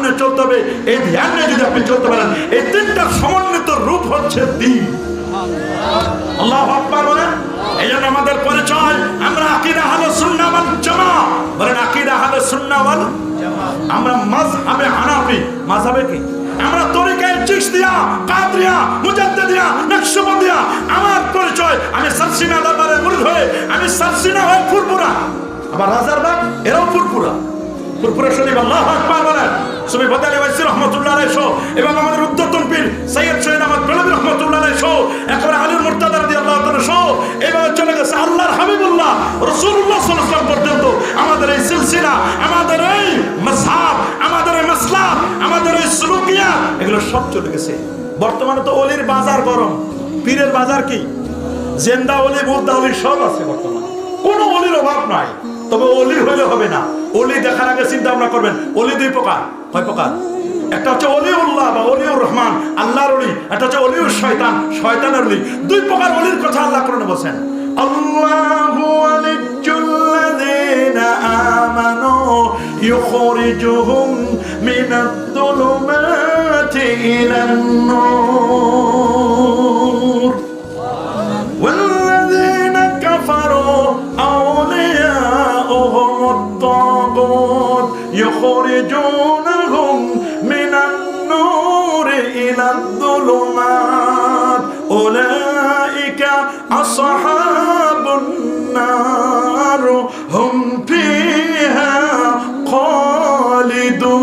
সামনে চলতে হবে, এই ধ্যান নিয়ে যদি আপনি চলতে পারেন, এই তিনটা সমন্বিত রূপ হচ্ছে দিন। আমরা পরিচয়, আমি সারসিনা দরবারে মুরিদ হয়ে, আমি সারসিনা এরাও আল্লাহ আকবার বলেন সুবি বদালি ওয়াইসি রহমাতুল্লাহ সহ, এবং আমাদের উদ্যতন পীর সৈয়দ সৈয়দ আহমদ বেলবি রহমাতুল্লাহ সহ, একবার আলীর মুর্তাদা রাদিয়াল্লাহু তাআলা সহ এভাবে চলে গেছে আল্লাহর হাবিবুল্লাহ রাসূলুল্লাহ সাল্লাল্লাহু আলাইহি পর্যন্ত। আমাদের এই সিলসিলা, আমাদের এই মাযহাব, আমাদের এই মাসলাক আমাদের এই সুলুকিয়া, এগুলো সব চলে গেছে। বর্তমানে তো অলির বাজার গরম। পীরের বাজার কি? জেন্দা অলি মুদ্দা অলি সব আছে বর্তমানে। কোনো অলির অভাব নাই। তবে অলি হইলে হবে না। অলি দেখার আগে চিন্তা ভাবনা করবেন, অলি দুই প্রকার। কয় প্রকার? একটা হচ্ছে অলিউল্লাহ বা অলিউর রহমান আল্লাহর অলি। একটা হচ্ছে অলিউর শয়তান, শয়তানের অলি। দুই প্রকার অলির কথা আল্লাহ করে বলছেন। আল্লাহু يخرجونهم من النور إلى الظلمات أولئك أصحاب النار هم فيها خالدون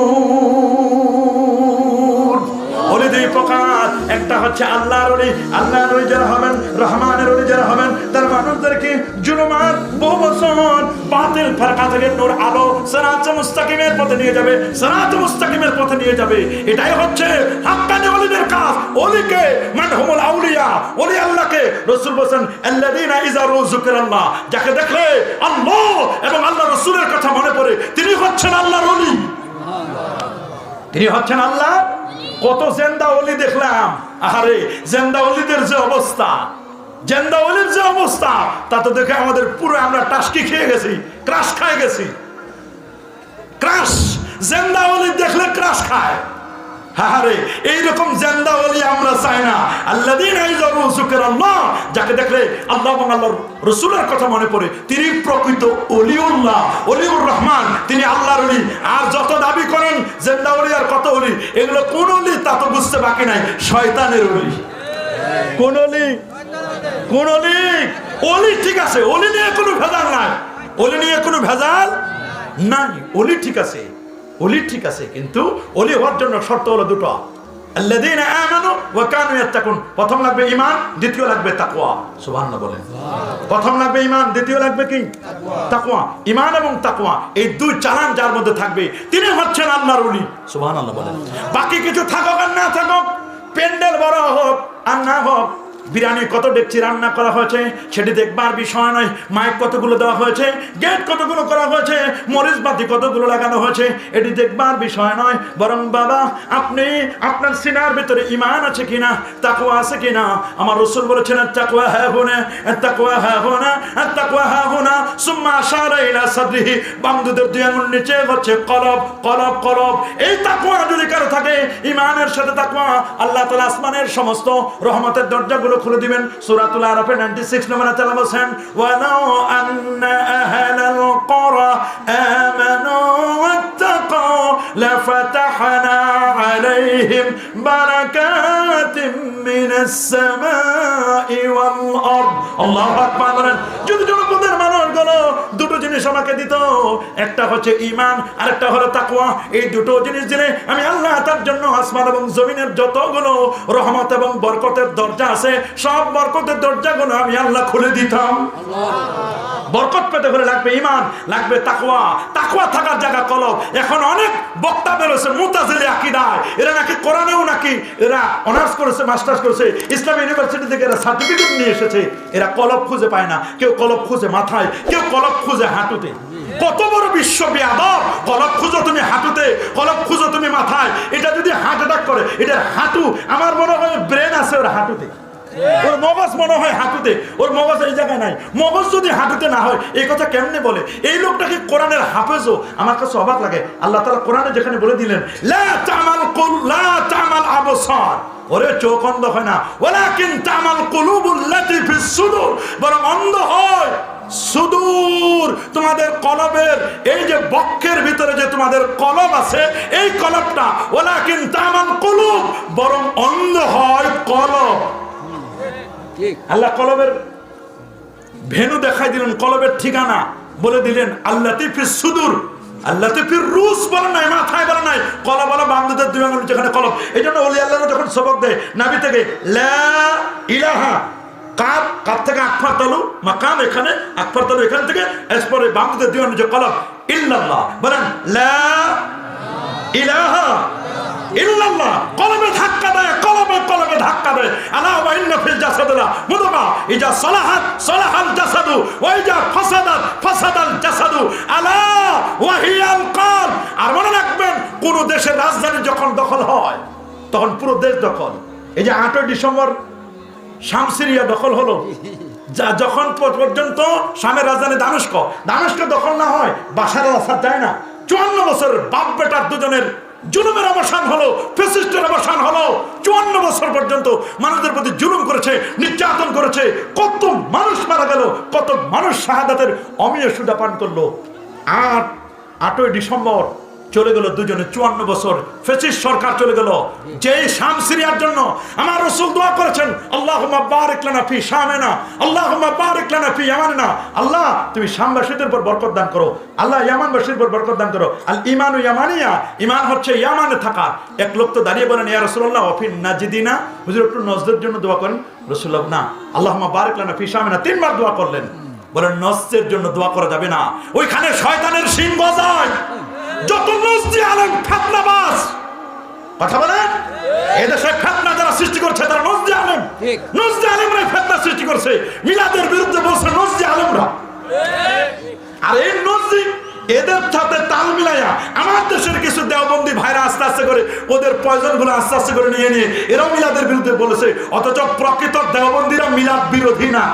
ওলি দুই প্রকার একটা হচ্ছে আল্লাহর ওলি জুলুমাত বাতিল ফারকা থেকে নূর আলো মুস্তাকিমের পথে নিয়ে যাবে মুস্তাকিমের পথে নিয়ে যাবে। এটাই হচ্ছে হাক্কানি কাজ। ওলিকে মান হুমুল আউলিয়া আল্লাহকে রাসূল বলেন আল্লাযীনা ইযা যুকিরাল্লাহ যাকে দেখলে আল্লাহ এবং আল্লাহ রাসূলের কথা মনে পড়ে। তিনি হচ্ছেন আল্লাহর ওলি। তিনি হচ্ছেন আল্লাহ। কত জেন্দা অলি দেখলাম। আরে জেন্দা অলিদের যে অবস্থা। জেন্দা যে অবস্থা দেখে আমাদের পুরো আমরা টাস্কি খেয়ে গেছি, ক্রাশ গেছি। ক্রাশ! অলি দেখলে ক্রাশ খায়। যাকে দেখলে আল্লাহ রসুলের কথা মনে পড়ে, তিনি প্রকৃত অলিউল্লাহ, অলিউর রহমান, তিনি আল্লাহর আর যত দাবি করেন, জেন্দা অলি আর কত অলি, এগুলো কোন অলি তা তো বুঝতে বাকি নাই, শয়তানের অলি। কোন কোন অলি অলি ঠিক আছে, অলি নিয়ে কোনো ভেজাল নাই। অলি নিয়ে কোনো ভেজাল নাই। অলি ঠিক আছে, অলি ঠিক আছে, কিন্তু অলি হওয়ার জন্য শর্ত হলো দুটো। আল্লাযীনা আমানু ওয়া কানু ইয়াত্তাকুন। প্রথম লাগবে ঈমান, দ্বিতীয় লাগবে তাকওয়া। সুবহানাল্লাহ বলেন। প্রথম লাগবে ঈমান, দ্বিতীয় লাগবে কি? তাকওয়া। ঈমান এবং তাকওয়া, এই দুই চালান যার মধ্যে থাকবে, তিনি হচ্ছেন আল্লাহর ওলি। সুবহানাল্লাহ বলেন। বাকি কিছু থাকুক আর না থাকুক, প্যান্ডেল বড় হোক আর না হোক বিরিয়ানি কত ডেকচি রান্না করা হয়েছে, সেটি দেখবার বিষয় নয়। মাইক কতগুলো দেওয়া হয়েছে, গেট কতগুলো করা হয়েছে, মরিচ বাতি কতগুলো লাগানো হয়েছে, এটি দেখবার বিষয় নয়। বরং বাবা, আপনি আপনার সিনার ভিতরে ইমান আছে কিনা তাকুয়া আছে কিনা? আমার রসুল বলেছেন তাকুয়া হ্যাঁ হোনা তাকুয়া হ্যাঁ হোনা তাকুয়া হ্যাঁ হোনা, সুম্মা আশারা ইলা সাদরিহি। বামদুদের দুই আঙুল নিচে হচ্ছে কলব কলব কলব। এই তাকুয়া যদি কারও থাকে ইমানের সাথে তাকুয়া আল্লাহ তাআলা আসমানের সমস্ত রহমতের দরজাগুলো খুলে দিবেন। সূরাতুল আরাফে 96 নম্বরে তাআলা বলেন ওয়ালাউ আন্না আহলাল ক্বরা আমানু ওয়াত্তাকু লাফাতাহনা আলাইহিম বারাকাতিম মিনাস সামাই ওয়াল আরদ। আল্লাহু আকবার যদি জনপদের দুটো জিনিস আমাকে দিত। একটা হচ্ছে ঈমান আর একটা হলো তাকওয়া। এই দুটো জিনিস দিলে আমি আল্লাহ তার জন্য আসমান এবং জমিনের যতগুলো রহমত এবং বরকতের দরজা আছে, সব বরকতের দরজাগুলো আমি আল্লাহ খুলে দিতাম। বরকত পেতে হলে লাগবে ইমান লাগবে তাকওয়া। তাকওয়া থাকার জায়গা কলব। এখন অনেক বক্তা বেরোছে মুতাজিলি আকিদায়। এরা নাকি কোরআনেও নাকি এরা অনার্স করেছে, মাস্টার্স করেছে। ইসলাম ইউনিভার্সিটি থেকে এরা সার্টিফিকেট নিয়ে এসেছে। এরা কলব খুঁজে পায় না। কেউ কলব খুঁজে মাথায়, কেউ কলব খুঁজে হাঁটুতে। কত বড় বিশ্ব বেয়াদব কলব খুঁজো তুমি হাঁটুতে। কলব খুঁজো তুমি মাথায় এটা যদি হার্ট অ্যাটাক করে এটার হাঁটু, আমার মনে হয় ব্রেন আছে ওর হাঁটুতে। ওর মগজ মনে হয় হাঁটুতে, ওর মগজ এই জায়গায় নাই। মগজ যদি হাঁটুতে না হয়, এই কথা কেমনে বলে? এই লোকটাকে কোরআনের হাফেজও আমার কাছে অবাক লাগে। আল্লাহ তাআলা কোরআনে যেখানে বলে দিলেন, লা তামাল আবসার। ওরে চোখ অন্ধ হয় না। ওয়ালাকিন তামাল কুলুবুল্লাতি বরং অন্ধ হয়। সুদূর তোমাদের কলবের এই যে বক্ষের ভিতরে যে তোমাদের কলব আছে, এই কলবটা ওলাকিন তামাল কুলুব, বরং অন্ধ হয় কলব। আল্লাহ কলবের ভেনু দেখাই দিলেন, কলবের ঠিকানা বলে দিলেন আল্লাহ তিফির সুদূর আল্লাহ তিফির রুস বলে নাই, মাথায় বলে নাই কলা বলা বাংলাদেশ দুই আঙুল যেখানে কলব। এই জন্য অলি আল্লাহ যখন সবক দেয়, নাবি থেকে লা ইলাহা কাপ কাপ থেকে আকফার তালু, মাকাম এখানে, আকফার তালু এখান থেকে। এরপরে দুই আঙুল যে কলব ইল্লাল্লাহ। বলেন, লা ইলাহা ইল্লাল্লাহ। কলবে ধাক্কা দেয় কলবে কলবে ধাক্কা দেয়। আলা ওয়া ইন্না ফিল জাসাদিলা। মুদগা ইজা সালাহাত, সালাহাল জাসাদু, ওয়া ইজা ফাসাদাত, ফাসাদাল জাসাদু। আলা ওয়া হিয়াল কাল আর মনে রাখবেন, কোন দেশের রাজধানী যখন দখল হয়, তখন পুরো দেশ দখল। এই যে আটই ডিসেম্বর শামসিরিয়া দখল হলো। যা যখন পর্যন্ত শামের রাজধানী দামেস্ক দামেস্ক দখল না হয়, বাসার আসার যায় না। চুয়ান্ন বছর বাপ বেটার দুজনের জুলুমের অবসান হলো, ফেসিস্টের অবসান হলো। চুয়ান্ন বছর পর্যন্ত মানুষদের প্রতি জুলুম করেছে, নির্যাতন করেছে। কত মানুষ মারা গেল, কত মানুষ শাহাদাতের অমিয় সুদা পান করল। আর আটই ডিসেম্বর চলে গেল দুজনে চুয়ান্ন বছর। ফেসিস সরকার চলে গেল। যেই শাম সিরিয়ার জন্য আমার রসুল দোয়া করেছেন আল্লাহ বারিক লানা ফি শামেনা আল্লাহ বারিক লানা ফি ইয়ামানা আল্লাহ, তুমি শামবাসীদের উপর বরকত দান করো। আল্লাহ ইয়ামানবাসীর উপর বরকত দান করো। আল ইমান ও ইয়ামানিয়া, ইমান হচ্ছে ইয়ামানে থাকা। এক লোক তো দাঁড়িয়ে বলেন, ইয়া রাসূলুল্লাহ অফিন নাজিদিনা? হুজুর একটু নজদের জন্য দোয়া করেন, রাসূলুল্লাহ, না আল্লাহ বারিক লানা ফি শামেনা। তিনবার দোয়া করলেন। বলেন, নজদের জন্য দোয়া করা যাবে না। ওইখানে শয়তানের সিং গজায়। যত নজদি আলেম ফেতনাবাজ। কথা বলেন? এদেশে ফেতনা যারা সৃষ্টি করছে তারা নজদি আলেম। নজদি আলেমরাই ফেতনা সৃষ্টি করে ওদের পয়জনগুলো আস্তে আস্তে করে নিয়ে নিয়ে এরাও মিলাদের বিরুদ্ধে বলেছে অথচ প্রকৃত দেওবন্দিরা মিলাদ বিরোধী না।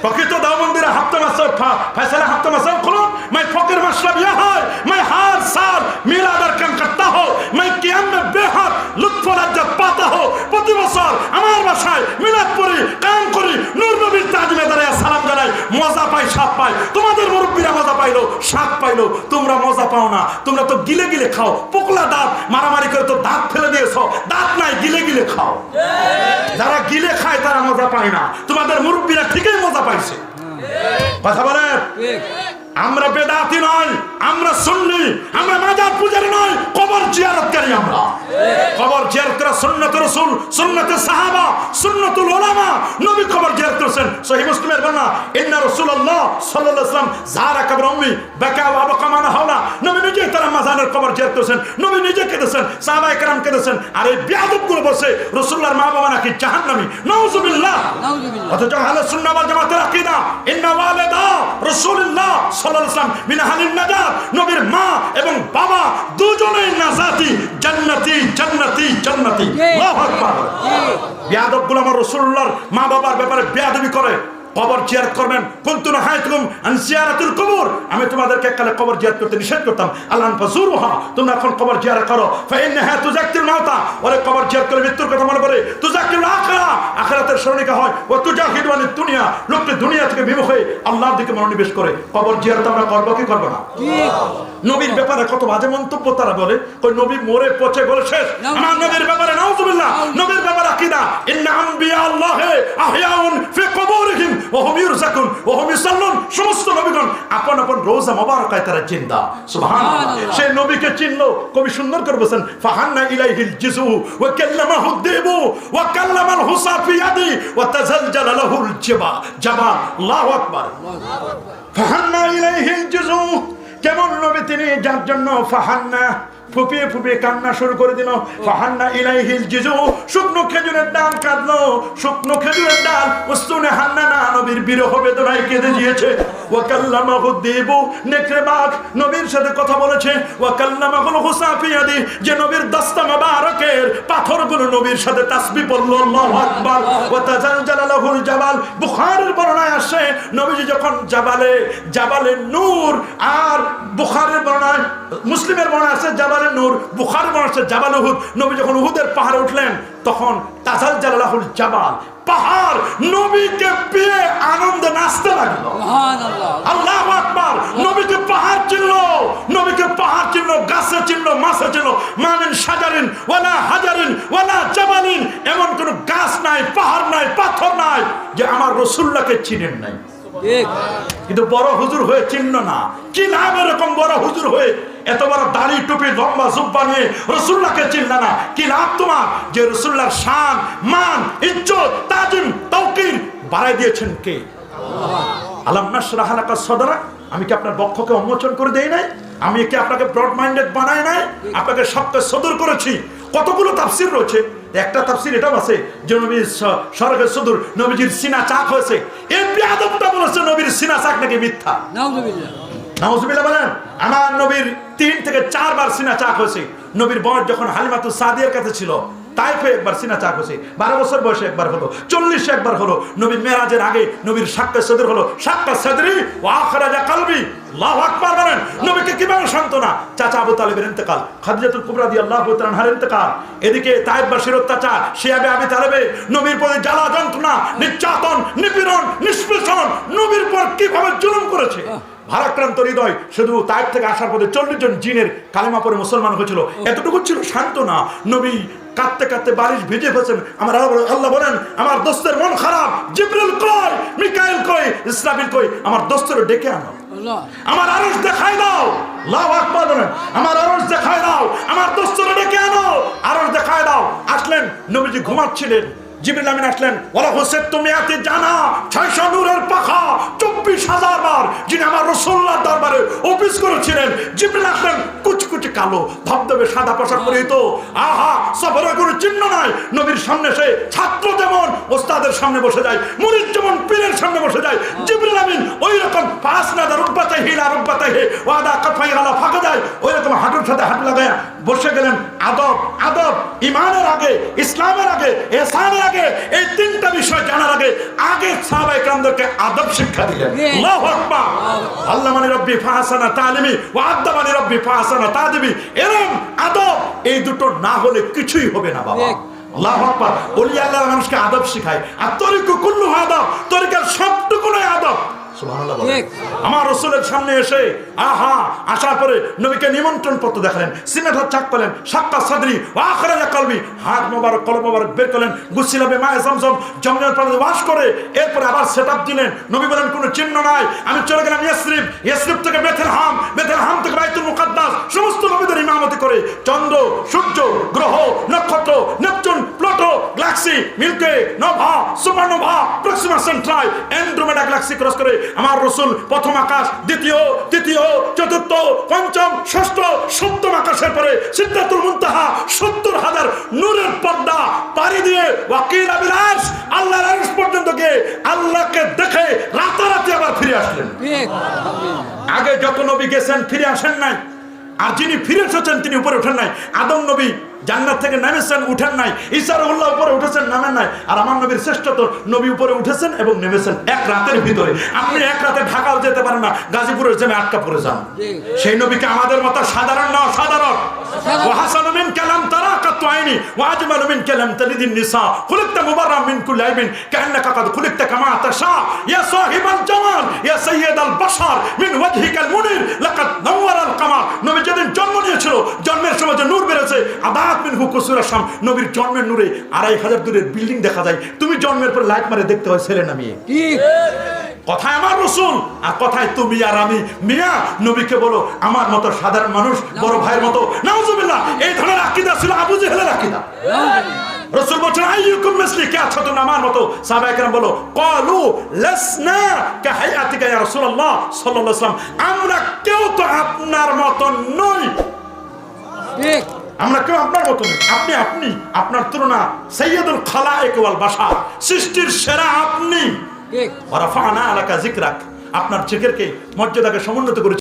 প্রকৃত দেওবন্দিরা হাফতা মাসের ফেসলা হাফতা খুলুন মাই ফকির মাসলা হয় মাই হার কাম হো মাই বেহাত লুৎফ পাতা হো প্রতি বছর আমার স্বাদ তোমরা মজা পাও না, তোমরা তো গিলে গিলে খাও, পোকলা দাঁত, মারামারি করে তো দাঁত ফেলে দিয়েছ, দাঁত নাই, গিলে গিলে খাও। যারা গিলে খায় তারা মজা পায় না। তোমাদের মুরব্বীরা ঠিকই মজা পাইছে। কথা বলেন? আমরা বেদাতি নয় আমরা সুন্নি আমরা মাজার পূজারি নয় কবর জিয়ারতকারী আমরা। কবর জিয়ারত করা সুন্নত রাসূল সুন্নতে সাহাবা সুন্নতুল উলামা নবী কবর জিয়ারত করেছেন। সহিহ মুসলিমের বর্ণনা ইন্না রাসূলুল্লাহ সাল্লাল্লাহু আলাইহি ওয়াসাল্লাম যারা কবর উম্মি বাকা ওয়া বাকা মানা হাওলা নবী নিজে তারা মাজারের কবর জিয়ারত করেছেন। নবী নিজে কেঁদেছেন সাহাবা একরাম কেঁদেছেন। আর এই বিয়াদবগুলো বসে রাসূলুল্লাহর মা বাবা নাকি জাহান্নামী? নাউজুবিল্লাহ। নাউজুবিল্লাহ। অথচ আহলে সুন্নাহ ওয়াল জামাতের আকীদা ইন্না ওয়ালিদা রাসূলুল্লাহ নাজাত নবীর মা এবং বাবা দুজনেই নাজাতি জান্নাতি জান্নাতি জান্নাতি। আল্লাহু আকবার। বিয়াদবগুলো আমার রাসূলুল্লাহর মা বাবার ব্যাপারে বিয়াদবি করে। কবর জিয়ারত করবেন। কুনতু নাহাইতুকুম আন জিয়ারাতিল কবর আমি তোমাদেরকে এককালে কবর জিয়ারত করতে নিষেধ করতাম। আল্লাহ ফাজুরুহা তোমরা এখন কবর জিয়ারত করো। ফাইন্নাহা তুজাক্কিল মাউতা। ওরে কবর জিয়ারত করে মৃত্যুর কথা মনে করে তুজাক্কিল আখিরা। আখিরাতের স্মরণিকা হয়। ও তুজাহিদু আনিদ দুনিয়া। লোকটি দুনিয়া থেকে বিমুখ হয়ে আল্লাহর দিকে মনোনিবেশ করে। কবর জিয়ারত আমরা করব কি করব না? নবীর ব্যাপারে কত বাজে মন্তব্য তারা বলে। কই নবী মরে পচে গলে শেষ। আমার নবীর ব্যাপারে নাউজুবিল্লাহ। নবীর ব্যাপারে আকীদা। ইন্না আম্বিয়া আল্লাহে আহিয়াউন ফি কবরিহিম ওয়া হুম ইরজাকুন ওয়া হুম ইসাল্লুন সমস্ত নবীগণ আপন আপন রোজা মোবারকায় তারা জিন্দা। সুবহানাল্লাহ। সে নবীকে চিনলো কবি সুন্দর করে বলেন ফাহান্না ইলাইহিল জিজু ওয়া কাল্লামাহু দিবু ওয়া কাল্লামাল হুসা ফি ইয়াদি ওয়া তাজালজালা লাহুল জিবা। জাবা আল্লাহু আকবার। ফাহান্না ইলাইহিল জুজু কেমন নবী তিনি? যার জন্য ফাহান্না ফুপিয়ে ফুপিয়ে কান্না শুরু করে দিল। ফাহান্না ইলাইহিল জিজু, শুকনো খেজুরের ডাল কাঁদলো শুকনো খেজুরের ডাল, উস্তুনে হান্না না, নবীর বিরহ বেদনায় কেঁদে দিয়েছে। দিবু নেকড়ে বাঘ নবীর সাথে কথা বলেছে। ওয়া কাল্লামাহুল হুসাফিয়াদি, যে নবীর পাথরগুলো নবীর সাথে পড়ল, আল্লাহু আকবার। ওয়া জাবাল, বুখারীর বর্ণনায় আসে, নবীজি যখন জাবালে জাবালে নূর আর বুখারীর মুসলিমের বর্ণনা আছে জাবালে নূর বুখারীর বর্ণনা আছে জাবাল উহুদ। নবী যখন উহুদের পাহাড়ে উঠলেন তখন তাজালজালা লাহুল জাবাল পাহাড় নবীকে পেয়ে আনন্দে নাচতে লাগল। আল্লাহ আকবার। নবীকে পাহাড় চিনল। নবীকে পাহাড় চিনল গাছে চিনল মাছে চিনল। মামিন সাজারিন ওয়ালা হাজারিন ওয়ালা জাবালিন। এমন কোন গাছ নাই পাহাড় নাই পাথর নাই যে আমার রসুল্লাহকে চিনেন নাই। কিন্তু বড় হুজুর হয়ে চিহ্ন না। কি নাম এরকম বড় হুজুর হয়ে এত বড় দাড়ি, টুপি, লম্বা জুব্বা নিয়ে রসুল্লাহকে চিনল না? কি লাভ তোমার? যে রসুল্লাহর শান, মান, ইজ্জত, তাজিম তৌকির বাড়াই দিয়েছেন কে? আলাম নাশরাহ সদরা, আমি কি আপনার বক্ষকে উন্মোচন করে দেই নাই? আমি কি আপনাকে ব্রড মাইন্ডেড বানাই নাই? আপনাকে সবকে সদর করেছি? কতগুলো তাফসির রয়েছে? একটা তাফসির এটাও আছে যে নবীর স্বর্গে সুদূর নবীজির সিনা চাক হয়েছে। এই বিয়াদবটা বলেছে নবীর সিনা চাক নাকি মিথ্যা? নাউজুবিল্লাহ। বলেন আমার নবীর তিন থেকে চারবার সিনা চাক হয়েছে। নবীর বয়স যখন হালিমাতুল সাদিয়ার কাছে ছিল তাইফে একবার সিনা চাক হয়েছে বারো বছর বয়সে একবার হলো। চল্লিশে একবার হলো। নবীর মেরাজের আগে নবীর সাক্কা সদর হলো। সাক্কা সদরি ও আখরাজা কালবি। আল্লাহ আকবার বলেন। নবীকে কীভাবে সান্ত্বনা? চাচা আবু তালেবের ইন্তেকাল। খাদিজাতুল কুবরা দিয়ে আল্লাহ ইন্তেকাল। এদিকে তাইফবাসীর অত্যাচার শিয়াবে আবি তালেবে নবীর জ্বালা যন্ত্রণা নির্যাতন নিপীড়ন নিষ্পেষণ নবীর পর কীভাবে জুলুম করেছে? ভারাক্রান্ত হৃদয় শুধু তাইফ থেকে আসার পথে চল্লিশ জন জিনের কালেমা পরে মুসলমান হয়েছিল। এতটুকু ছিল সান্ত্বনা। নবী কাঁদতে কাঁদতে বারিশ ভিজে ফেছেন আমার আল্লাহ- বলেন আমার দোস্তের মন খারাপ। জিব্রিল কই? মিকাইল কই? ইসরাফিল কই? আমার দোস্তের ডেকে আনো। আল্লাহ। আমার আরস দেখাই দাও। লাভ আকবার বলেন আমার আরস দেখাই দাও। আমার দোস্তের ডেকে আনো। আরস দেখাই দাও। আসলেন নবীজি ঘুমাচ্ছিলেন। জিবরিল আমিন আসলেন হোসেন তুমি এতে জানা, ছয়শো নূরের পাখা, চব্বিশ হাজার বার যিনি আমার দরবারে অফিস করেছিলেন। জিবরিল আসলেন কুচকুচি কালো, ধবধবে সাদা পোশাক পরিহিত। আহা, সফরের কোনো চিহ্ন নাই। নবীর সামনে সে ছাত্র যেমন ওস্তাদের সামনে বসে যায়, মুরিদ যেমন পীরের সামনে বসে যায়। জিবরিল আমিন ওই রকম পাঁচ নাদা হিলা রুব্বাতে হে, ওয়াদা কাফাই গালা ফাঁকা যায়। ওই রকম হাঁটুর সাথে লাগায় বসে গেলেন আদব আদব, ইমানের আগে, ইসলামের আগে, এহসানের কেরামদেরকে আদব শিক্ষা দিলেন। আল্লাহু মানে রব্বি ফাহাসানা তালিমি ওয়া আদ্দা মানে রব্বি ফাহাসানা তাদিবি এরম আদব এই দুটো না হলে কিছুই হবে না বাবা। আল্লাহ আকবার। ওলি আল্লাহ মানুষকে আদব শিখায়। আর তরিকু কুল্লু আদব তরিকার সবটুকুনই আদব। আমার রসুলের সামনে এসে আহা আসার পরে নবীকে নিমন্ত্রণ পত্র দেখালেন সিনেটার চাক পেলেন সাক্কা সাদরি আখরাজা কলবি হাত মোবারক কলম মোবারক বের করলেন গুছিলাবে মায়ে জমজম জমজমের পানি ওয়াশ করে এরপরে আবার সেট দিলেন। নবী বলেন কোনো চিহ্ন নাই আমি চলে গেলাম ইয়াসরিব ইয়াসরিব থেকে বেথেলহাম বেথেলহাম থেকে বাইতুল মুকাদ্দাস সমস্ত নবীদের ইমামতি করে চন্দ্র সূর্য গ্রহ নক্ষত্র Neptune Pluto galaxy Milky nova supernova Proxima Centauri Andromeda galaxy cross করে আমার রসুল প্রথম আকাশ, দ্বিতীয়, তৃতীয়, চতুর্থ, পঞ্চম, ষষ্ঠ, সপ্তম আকাশের পরে সিদ্ধাতুল মুনতাহা সত্তর হাজার নূরের পর্দা পাড়ি দিয়ে ওয়াকিল আবিলাস আল্লাহর আরশ পর্যন্ত গিয়ে আল্লাহকে দেখে রাতারাতি আবার ফিরে আসলেন। আগে যত নবী গেছেন, ফিরে আসেন নাই। আর যিনি ফিরে এসেছেন, তিনি উপরে ওঠেন নাই। আদম নবী জান্নাত থেকে নেমেছেন উঠেন নাই। ইসারুল্লাহ উপরে উঠেছেন নামেন নাই। আর আমার নবীর শ্রেষ্ঠ তো নবী উপরে উঠেছেন এবং নেমেছেন এক রাতের ভিতরে। আপনি এক রাতে ঢাকাও যেতে পারেন না গাজীপুরের জেমে আটকা পড়ে যান। সেই নবীকে আমাদের মতো সাধারণ না সাধারণ تراقت عيني واجمل من كلام تلد النساء خلقت مبرا من كل عيب كانك قد خلقت كما تشاء يا صاحب الجمال يا سيد البشر من وجهك المنير لقد نور القمر নবী যেদিন জন্ম নিয়েছিল জন্মের সময় যে নূর বেড়েছে আবাদ মিন হুকুসুর আসাম নবীর জন্মের নূরে আড়াই হাজার দূরের বিল্ডিং দেখা যায় তুমি জন্মের পর লাইট মারে দেখতে হয় ছেলে না মেয়ে ঠিক কথায় আমার রসুল আর কথায় তুমি আর আমি মিয়া নবীকে বলো আমার মতো সাধারণ মানুষ বড় ভাইয়ের মতো নাউজুবিল্লাহ এই ধরনের আকিদা ছিল আবু জেহেলের আকিদা। রসুল বলছেন আইয়ুকুম মিসলি কে আছো তুমি আমার মতো সাহাবায়ে কেরাম বলো ক্বালু লাসনা কা হায়াতিকা ইয়া রাসূলুল্লাহ সাল্লাল্লাহু আলাইহি ওয়াসাল্লাম। আমরা কেউ তো আপনার মতো নই। ঠিক। আমরা কেউ আপনার মতো নই। আপনি আপনি আপনার তুলনা সৈয়দুল খালায়েক ওয়াল বাশার। সৃষ্টির সেরা আপনি। ঠিক। ওয়ারাফানা আলাকা যিকরাক। আপনার জিকিরকে মর্যাদাকে সমুন্নত করেছি